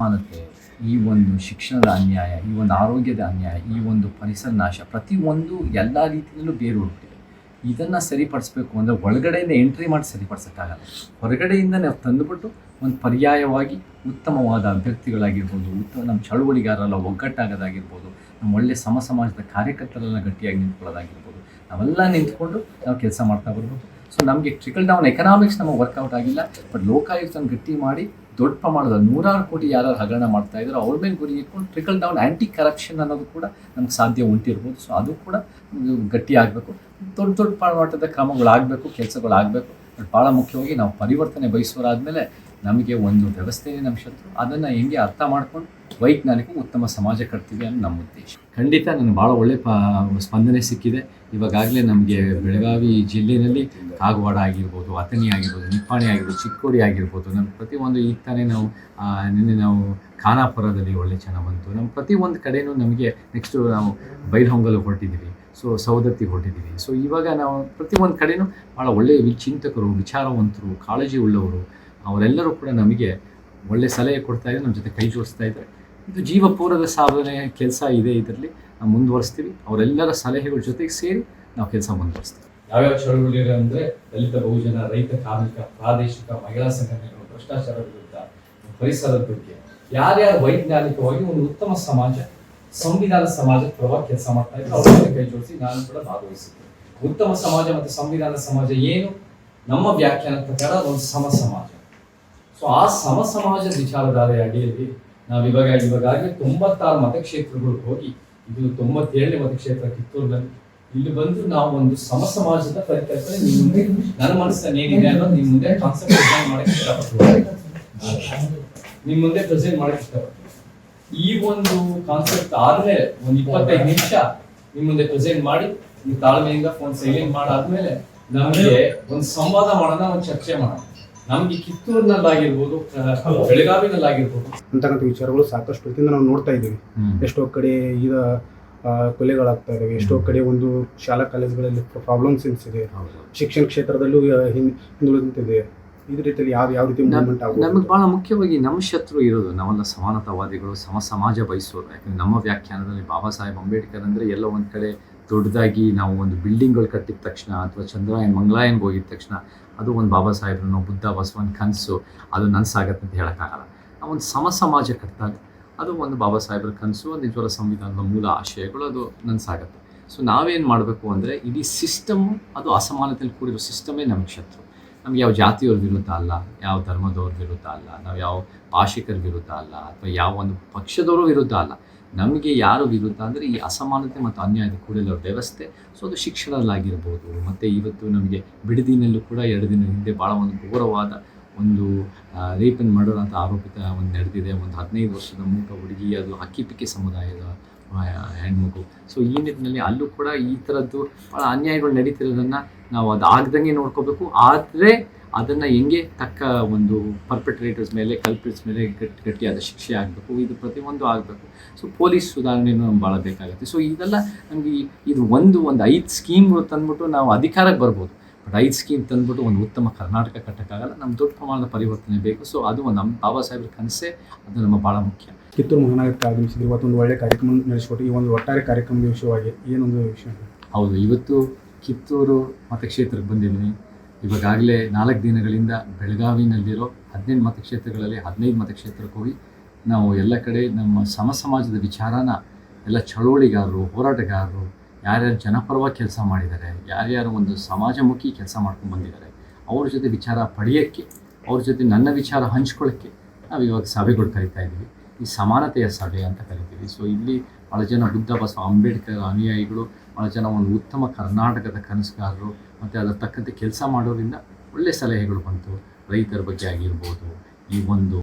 ಸಮಾನತೆ ಈ ಒಂದು ಶಿಕ್ಷಣದ ಅನ್ಯಾಯ, ಈ ಒಂದು ಆರೋಗ್ಯದ ಅನ್ಯಾಯ, ಈ ಒಂದು ಪರಿಸರ ನಾಶ ಪ್ರತಿಯೊಂದು ಎಲ್ಲ ರೀತಿಯಲ್ಲೂ ಬೇರೂರಿಬಿಟ್ಟಿದೆ ಇದನ್ನು ಸರಿಪಡಿಸ್ಬೇಕು ಅಂದರೆ ಒಳಗಡೆಯಿಂದ ಎಂಟ್ರಿ ಮಾಡಿ ಸರಿಪಡಿಸೋಕ್ಕಾಗಲ್ಲ. ಹೊರಗಡೆಯಿಂದ ನಾವು ತಂದುಬಿಟ್ಟು ಒಂದು ಪರ್ಯಾಯವಾಗಿ ಉತ್ತಮವಾದ ಅಭ್ಯರ್ಥಿಗಳಾಗಿರ್ಬೋದು ಉತ್ತಮ ನಮ್ಮ ಚಳುವಳಿಗಾರರೆಲ್ಲ ಒಗ್ಗಟ್ಟಾಗೋದಾಗಿರ್ಬೋದು ನಮ್ಮ ಒಳ್ಳೆ ಸಮ ಸಮಾಜದ ಕಾರ್ಯಕರ್ತರೆಲ್ಲ ಗಟ್ಟಿಯಾಗಿ ನಿಂತ್ಕೊಳ್ಳೋದಾಗಿರ್ಬೋದು, ನಾವೆಲ್ಲ ನಿಂತ್ಕೊಂಡು ನಾವು ಕೆಲಸ ಮಾಡ್ತಾ ಬರ್ಬೋದು. ಸೊ ನಮಗೆ ಟ್ರಿಕಲ್ ಡೌನ್ ಎಕನಾಮಿಕ್ಸ್ ನಮಗೆ ವರ್ಕೌಟ್ ಆಗಿಲ್ಲ ಬಟ್ ಲೋಕಾಯುಕ್ತನ ಗಟ್ಟಿ ಮಾಡಿ ದೊಡ್ಡ ಪ್ರಮಾಣದ ನೂರಾರು ಕೋಟಿ ಯಾರು ಹಗರಣ ಮಾಡ್ತಾ ಇದ್ದಾರೆ ಅವ್ರ ಮೇಲೆ ಗುರಿ ಇಟ್ಕೊಂಡು ಟ್ರಿಕಲ್ ಡೌನ್ ಆ್ಯಂಟಿ ಕರಪ್ಷನ್ ಅನ್ನೋದು ಕೂಡ ನಮ್ಗೆ ಸಾಧ್ಯ ಉಂಟಿರ್ಬೋದು. ಸೊ ಅದು ಕೂಡ ಗಟ್ಟಿ ಆಗಬೇಕು. ದೊಡ್ಡ ದೊಡ್ಡ ಪ್ರಮಾಣದ ಕ್ರಮಗಳಾಗಬೇಕು, ಕೆಲಸಗಳಾಗಬೇಕು. ಬಟ್ ಭಾಳ ಮುಖ್ಯವಾಗಿ ನಾವು ಪರಿವರ್ತನೆ ಬಯಸೋರಾದಮೇಲೆ ನಮಗೆ ಒಂದು ವ್ಯವಸ್ಥೆನೇ ನಮ್ಮ ಶತ್ರು. ಅದನ್ನು ಹೆಂಗೆ ಅರ್ಥ ಮಾಡ್ಕೊಂಡು ವೈಜ್ಞಾನಿಕ ಉತ್ತಮ ಸಮಾಜ ಕಟ್ತೀವಿ ಅನ್ನೋ ನಮ್ಮ ಉದ್ದೇಶ. ಖಂಡಿತ ನನಗೆ ಭಾಳ ಒಳ್ಳೆ ಸ್ಪಂದನೆ ಸಿಕ್ಕಿದೆ. ಇವಾಗಲೇ ನಮಗೆ ಬೆಳಗಾವಿ ಜಿಲ್ಲೆಯಲ್ಲಿ ಕಾಗವಾಡ ಆಗಿರ್ಬೋದು, ಅಥಣಿ ಆಗಿರ್ಬೋದು, ನಿಪ್ಪಾಣಿ ಆಗಿರ್ಬೋದು, ಚಿಕ್ಕೋಡಿ ಆಗಿರ್ಬೋದು. ನಮ್ಮ ಪ್ರತಿಯೊಂದು ಈಗ ತಾನೇ ನಾವು ನಿನ್ನೆ ನಾವು ಖಾನಾಪುರದಲ್ಲಿ ಒಳ್ಳೆ ಚೆನ್ನಾಗಿ ಬಂತು. ನಮ್ಮ ಪ್ರತಿಯೊಂದು ಕಡೆಯೂ ನಮಗೆ ನೆಕ್ಸ್ಟು ನಾವು ಬೈಲಹೊಂಗಲು ಹೊರಟಿದ್ದೀವಿ. ಸೊ ಸೌದತ್ತಿ ಹೊರಟಿದ್ದೀವಿ. ಸೊ, ಇವಾಗ ನಾವು ಪ್ರತಿಯೊಂದು ಕಡೆಯೂ ಭಾಳ ಒಳ್ಳೆಯ ವಿಚಿಂತಕರು, ವಿಚಾರವಂತರು ಕಾಳಜಿ ಉಳ್ಳವರು ಅವರೆಲ್ಲರೂ ಕೂಡ ನಮಗೆ ಒಳ್ಳೆ ಸಲಹೆ ಕೊಡ್ತಾ ಇದ್ದಾರೆ ನಮ್ಮ ಜೊತೆ ಕೈ ಜೋಡಿಸ್ತಾ ಇದ್ದಾರೆ. ಇದು ಜೀವಪೂರ್ವದ ಸಾಧನೆ ಕೆಲಸ ಇದೆ ಇದರಲ್ಲಿ, ನಾವು ಮುಂದುವರಿಸ್ತೀವಿ. ಅವರೆಲ್ಲರ ಸಲಹೆಗಳ ಜೊತೆಗೆ ಸೇರಿ ನಾವು ಕೆಲಸ ಮುಂದುವರಿಸ್ತೀವಿ. ಯಾವ್ಯಾವ ಚಳವಳಿ ಅಂದರೆ ದಲಿತ ಬಹುಜನ, ರೈತ, ಕಾರ್ಮಿಕ, ಪ್ರಾದೇಶಿಕ, ಮಹಿಳಾ ಸಂಘಟನೆಗಳು ಭ್ರಷ್ಟಾಚಾರ ವಿರುದ್ಧ ಪರಿಸರದ ಬಗ್ಗೆ, ಯಾರ್ಯಾರು ವೈಜ್ಞಾನಿಕವಾಗಿ ಒಂದು ಉತ್ತಮ ಸಮಾಜ, ಸಂವಿಧಾನ ಸಮಾಜ ಪರವಾಗಿ ಕೆಲಸ ಮಾಡ್ತಾ ಇದ್ದಾರೆ ಅವ್ರ ಜೊತೆ ಕೈ ಜೋಡಿಸಿ ನಾನು ಕೂಡ ಭಾಗವಹಿಸಿದ್ದೆ ಉತ್ತಮ ಸಮಾಜ ಮತ್ತು ಸಂವಿಧಾನ ಸಮಾಜ ಏನು? ನಮ್ಮ ವ್ಯಾಖ್ಯಾನ ಪ್ರಕಾರ ಒಂದು ಸಮ ಸಮಾಜ. ಸೊ ಆ ಸಮ ಸಮಾಜದ ವಿಚಾರಧಾರೆ ಅಡಿಯಲ್ಲಿ ನಾವು ಇವಾಗ ಇವಾಗ ತೊಂಬತ್ತಾರು ಮತಕ್ಷೇತ್ರಗಳಿಗೆ ಹೋಗಿ, ಇದು ತೊಂಬತ್ತೇಳನೇ ಮತಕ್ಷೇತ್ರ ಕಿತ್ತೂರಿನಲ್ಲಿ. ಇಲ್ಲಿ ಬಂದು ನಾವು ಒಂದು ಸಮ ಸಮಾಜದ ಪರಿಕಲ್ಪನೆ ನಿಮ್ಮ ಮುಂದೆ, ನನ್ನ ಮನಸ್ಸನ್ನು ಏನಿದೆ ಅನ್ನೋದು ನಿಮ್ಮ ಮುಂದೆ ಕಾನ್ಸೆಪ್ಟ್ ಪ್ರೆಸೆಂಟ್ ಮಾಡಕ್ಕೆ ಇಷ್ಟಪಡ್ತೀವಿ ನಿಮ್ಮ ಮುಂದೆ ಪ್ರೆಸೆಂಟ್ ಮಾಡಕ್ಕೆ ಇಷ್ಟಪಡ್ತೀವಿ ಈ ಒಂದು ಕಾನ್ಸೆಪ್ಟ್ ಆದ್ಮೇಲೆ ಒಂದು ಇಪ್ಪತ್ತೈದು ನಿಮಿಷ ನಿಮ್ಮ ಮುಂದೆ ಪ್ರೆಸೆಂಟ್ ಮಾಡಿ, ನೀವು ತಾಳ್ಮೆಯಿಂದ ಫೋನ್ ಸೈಲೆಂಟ್ ಮಾಡಾದ್ಮೇಲೆ ನಮಗೆ ಒಂದು ಸಂವಾದ ಮಾಡೋಣ, ಒಂದು ಚರ್ಚೆ ಮಾಡೋಣ. ನಮ್ಗೆ ಕಿತ್ತೂರಿನಲ್ಲಾಗಿರ್ಬೋದು ಬೆಳಗಾವಿನಲ್ಲಾಗಿರ್ಬೋದು. ಅಂತಕ್ಕಂಥ ವಿಚಾರಗಳು ಸಾಕಷ್ಟು ಹೊತ್ತಿಂದ ನಾವು ನೋಡ್ತಾ ಇದ್ದೀವಿ. ಎಷ್ಟೋ ಕಡೆ ಈಗ ಕೊಲೆಗಳಾಗ್ತಾ ಇದಾವೆ. ಎಷ್ಟೋ ಕಡೆ ಒಂದು ಶಾಲಾ ಕಾಲೇಜುಗಳಲ್ಲಿ ಪ್ರಾಬ್ಲಮ್ಸ್ ಇದೆ. ಶಿಕ್ಷಣ ಕ್ಷೇತ್ರದಲ್ಲೂ ಹಿಂದುಳಿದಂತಿದೆ ಇದೇ ರೀತಿಯಲ್ಲಿ ಯಾವ ಯಾವ ರೀತಿ ಮೂವ್ಮೆಂಟ್ ನಮಗೆ ಆಗುತ್ತೆ ಬಹಳ ಮುಖ್ಯವಾಗಿ ನಮ್ಮ ಶತ್ರು ಇರೋದು ನಾವೆಲ್ಲ ಸಮಾನತಾವಾದಿಗಳು ಸಮ ಸಮಾಜ ಬಯಸೋರು ಯಾಕಂದ್ರೆ ನಮ್ಮ ವ್ಯಾಖ್ಯಾನದಲ್ಲಿ ಬಾಬಾ ಸಾಹೇಬ್ ಅಂಬೇಡ್ಕರ್ ಅಂದರೆ ಎಲ್ಲ ಒಂದು ಕಡೆ ದೊಡ್ಡದಾಗಿ ನಾವು ಒಂದು ಬಿಲ್ಡಿಂಗ್ಗಳು ಕಟ್ಟಿದ ತಕ್ಷಣ ಅಥವಾ ಚಂದ್ರಾಯನ್, ಮಂಗಳಾಯನ್ಗೆ ಹೋಗಿದ ತಕ್ಷಣ ಅದು ಒಂದು ಬಾಬಾ ಸಾಹೇಬ್ರನ್ನೋ, ಬುದ್ಧ ಬಸವನ್ ಕನಸು, ಅದು ನನಸಾಗತ್ತೆ ಅಂತ ಹೇಳೋಕ್ಕಾಗಲ್ಲ. ನಾವು ಒಂದು ಸಮ ಸಮಾಜ ಕಟ್ಟಿದಾಗ ಅದು ಒಂದು ಬಾಬಾ ಸಾಹೇಬ್ರ ಕನಸು, ಒಂದು ನಿಜವಾದ ಸಂವಿಧಾನದ ಮೂಲ ಆಶಯಗಳು, ಅದು ನನಸಾಗತ್ತೆ. ಸೊ ನಾವೇನು ಮಾಡಬೇಕು ಅಂದರೆ ಇಡೀ ಸಿಸ್ಟಮ್ ಅದು ಅಸಮಾನತೆಯಲ್ಲಿ ಕೂಡಿರೋ ಸಿಸ್ಟಮೇ ನಮಗೆ ಶತ್ರು. ನಮ್ಗೆ ಯಾವ ಜಾತಿಯವ್ರ ವಿರುದ್ಧ ಅಲ್ಲ, ಯಾವ ಧರ್ಮದವ್ರ ವಿರುದ್ಧ ಅಲ್ಲ, ನಾವು ಯಾವ ಭಾಷಿಕರ ವಿರುದ್ಧ ಅಲ್ಲ, ಅಥವಾ ಯಾವ ಒಂದು ಪಕ್ಷದವರ ವಿರುದ್ಧ ಅಲ್ಲ. ನಮಗೆ ಯಾರು ವಿರುದ್ಧ ಅಂದರೆ ಈ ಅಸಮಾನತೆ ಮತ್ತು ಅನ್ಯಾಯದ ಕೂಡಿರೋ ವ್ಯವಸ್ಥೆ. ಸೊ ಅದು ಶಿಕ್ಷಣದಲ್ಲಾಗಿರ್ಬೋದು ಮತ್ತು ಇವತ್ತು ನಮಗೆ ಬಿಡದಿನಲ್ಲೂ ಕೂಡ ಎರಡು ದಿನ ಹಿಂದೆ ಭಾಳ ಒಂದು ಘೋರವಾದ ಒಂದು ರೇಪನ್ ಮರ್ಡರ್ ಅಂತ ಆರೋಪಿತ ಒಂದು ನಡೆದಿದೆ. ಒಂದು ಹದಿನೈದು ವರ್ಷದ ಮೂಕ ಹುಡುಗಿ, ಅದು ಹಕ್ಕಿಪಿಕ್ಕಿ ಸಮುದಾಯದ ಹೆಣ್ಮಗು ಸೊ ಈ ನಿಟ್ಟಿನಲ್ಲಿ ಅಲ್ಲೂ ಕೂಡ ಈ ಥರದ್ದು ಭಾಳ ಅನ್ಯಾಯಗಳು ನಡೀತಿರೋದನ್ನು ನಾವು ಅದು ಆಗ್ದಂಗೆ ನೋಡ್ಕೋಬೇಕು. ಆದರೆ ಅದನ್ನು ಹೆಂಗೆ ತಕ್ಕ ಒಂದು ಪರ್ಪೆಟ್ರೇಟರ್ಸ್ ಮೇಲೆ ಕಲ್ಪಿಟ್ಸ್ ಮೇಲೆ ಗಟ್ಟಿ ಗಟ್ಟಿಯಾದ ಶಿಕ್ಷೆ ಆಗಬೇಕು ಇದು ಪ್ರತಿಯೊಂದು ಆಗಬೇಕು. ಸೊ ಪೊಲೀಸ್ ಸುಧಾರಣೆಯೂ ನಮ್ಗೆ ಭಾಳ ಬೇಕಾಗುತ್ತೆ. ಸೊ ಇದೆಲ್ಲ ನಮಗೆ ಇದು ಒಂದು ಒಂದು ಐದು ಸ್ಕೀಮ್ಗಳು ತಂದ್ಬಿಟ್ಟು ನಾವು ಅಧಿಕಾರಕ್ಕೆ ಬರ್ಬೋದು. ಬಟ್ ಐದು ಸ್ಕೀಮ್ ತಂದ್ಬಿಟ್ಟು ಒಂದು ಉತ್ತಮ ಕರ್ನಾಟಕ ಕಟ್ಟೋಕ್ಕಾಗಲ್ಲ ನಮ್ಮ ದೊಡ್ಡ ಪ್ರಮಾಣದ ಪರಿವರ್ತನೆ ಬೇಕು. ಸೊ ಅದು ಒಂದು ನಮ್ಮ ಬಾಬಾ ಸಾಹೇಬ್ರ ಕನಸೇ. ಅದು ನಮ್ಮ ಭಾಳ ಮುಖ್ಯ. ಕಿತ್ತೂರು ಮಹಾನಗರಕ್ಕೆ ಆಗಮಿಸಿದ್ರು ಇವತ್ತೊಂದು ಒಳ್ಳೆ ಕಾರ್ಯಕ್ರಮ ನಡೆಸಿಕೊಟ್ಟು ಈ ಒಂದು ಒಟ್ಟಾರೆ ಕಾರ್ಯಕ್ರಮದ ವಿಷಯವಾಗಿ ಏನೊಂದು ವಿಷಯ? ಹೌದು ಇವತ್ತು ಕಿತ್ತೂರು ಮತಕ್ಷೇತ್ರಕ್ಕೆ ಬಂದಿದ್ದೀನಿ. ಇವಾಗಾಗಲೇ ನಾಲ್ಕು ದಿನಗಳಿಂದ ಬೆಳಗಾವಿನಲ್ಲಿರೋ ಹದಿನೆಂಟು ಮತಕ್ಷೇತ್ರಗಳಲ್ಲಿ ಹದಿನೈದು ಮತಕ್ಷೇತ್ರಕ್ಕೆ ಹೋಗಿ ನಾವು ಎಲ್ಲ ಕಡೆ ನಮ್ಮ ಸಮ ಸಮಾಜದ ವಿಚಾರನ ಎಲ್ಲ ಚಳವಳಿಗಾರರು, ಹೋರಾಟಗಾರರು ಯಾರ್ಯಾರು ಜನಪರವಾಗಿ ಕೆಲಸ ಮಾಡಿದ್ದಾರೆ, ಯಾರ್ಯಾರು ಒಂದು ಸಮಾಜಮುಖಿ ಕೆಲಸ ಮಾಡ್ಕೊಂಡು ಬಂದಿದ್ದಾರೆ, ಅವ್ರ ಜೊತೆ ವಿಚಾರ ಪಡೆಯೋಕ್ಕೆ, ಅವ್ರ ಜೊತೆ ನನ್ನ ವಿಚಾರ ಹಂಚ್ಕೊಳ್ಳೋಕ್ಕೆ ನಾವು ಇವಾಗ ಸಭೆಗಳು ಕರಿತಾ ಇದ್ದೀವಿ. ಈ ಸಮಾನತೆಯ ಸಭೆ ಅಂತ ಕರಿತೀವಿ. ಸೊ ಇಲ್ಲಿ ಭಾಳ ಜನ ಬುದ್ಧ ಬಸವ ಅಂಬೇಡ್ಕರ್ ಅನುಯಾಯಿಗಳು ಜನ ಒಂದು ಉತ್ತಮ ಕರ್ನಾಟಕದ ಕನಸುಗಾರರು ಮತ್ತು ಅದರ ತಕ್ಕಂತೆ ಕೆಲಸ ಮಾಡೋದ್ರಿಂದ ಒಳ್ಳೆಯ ಸಲಹೆಗಳು ಬಂತು. ರೈತರ ಬಗ್ಗೆ ಆಗಿರ್ಬೋದು ಈ ಒಂದು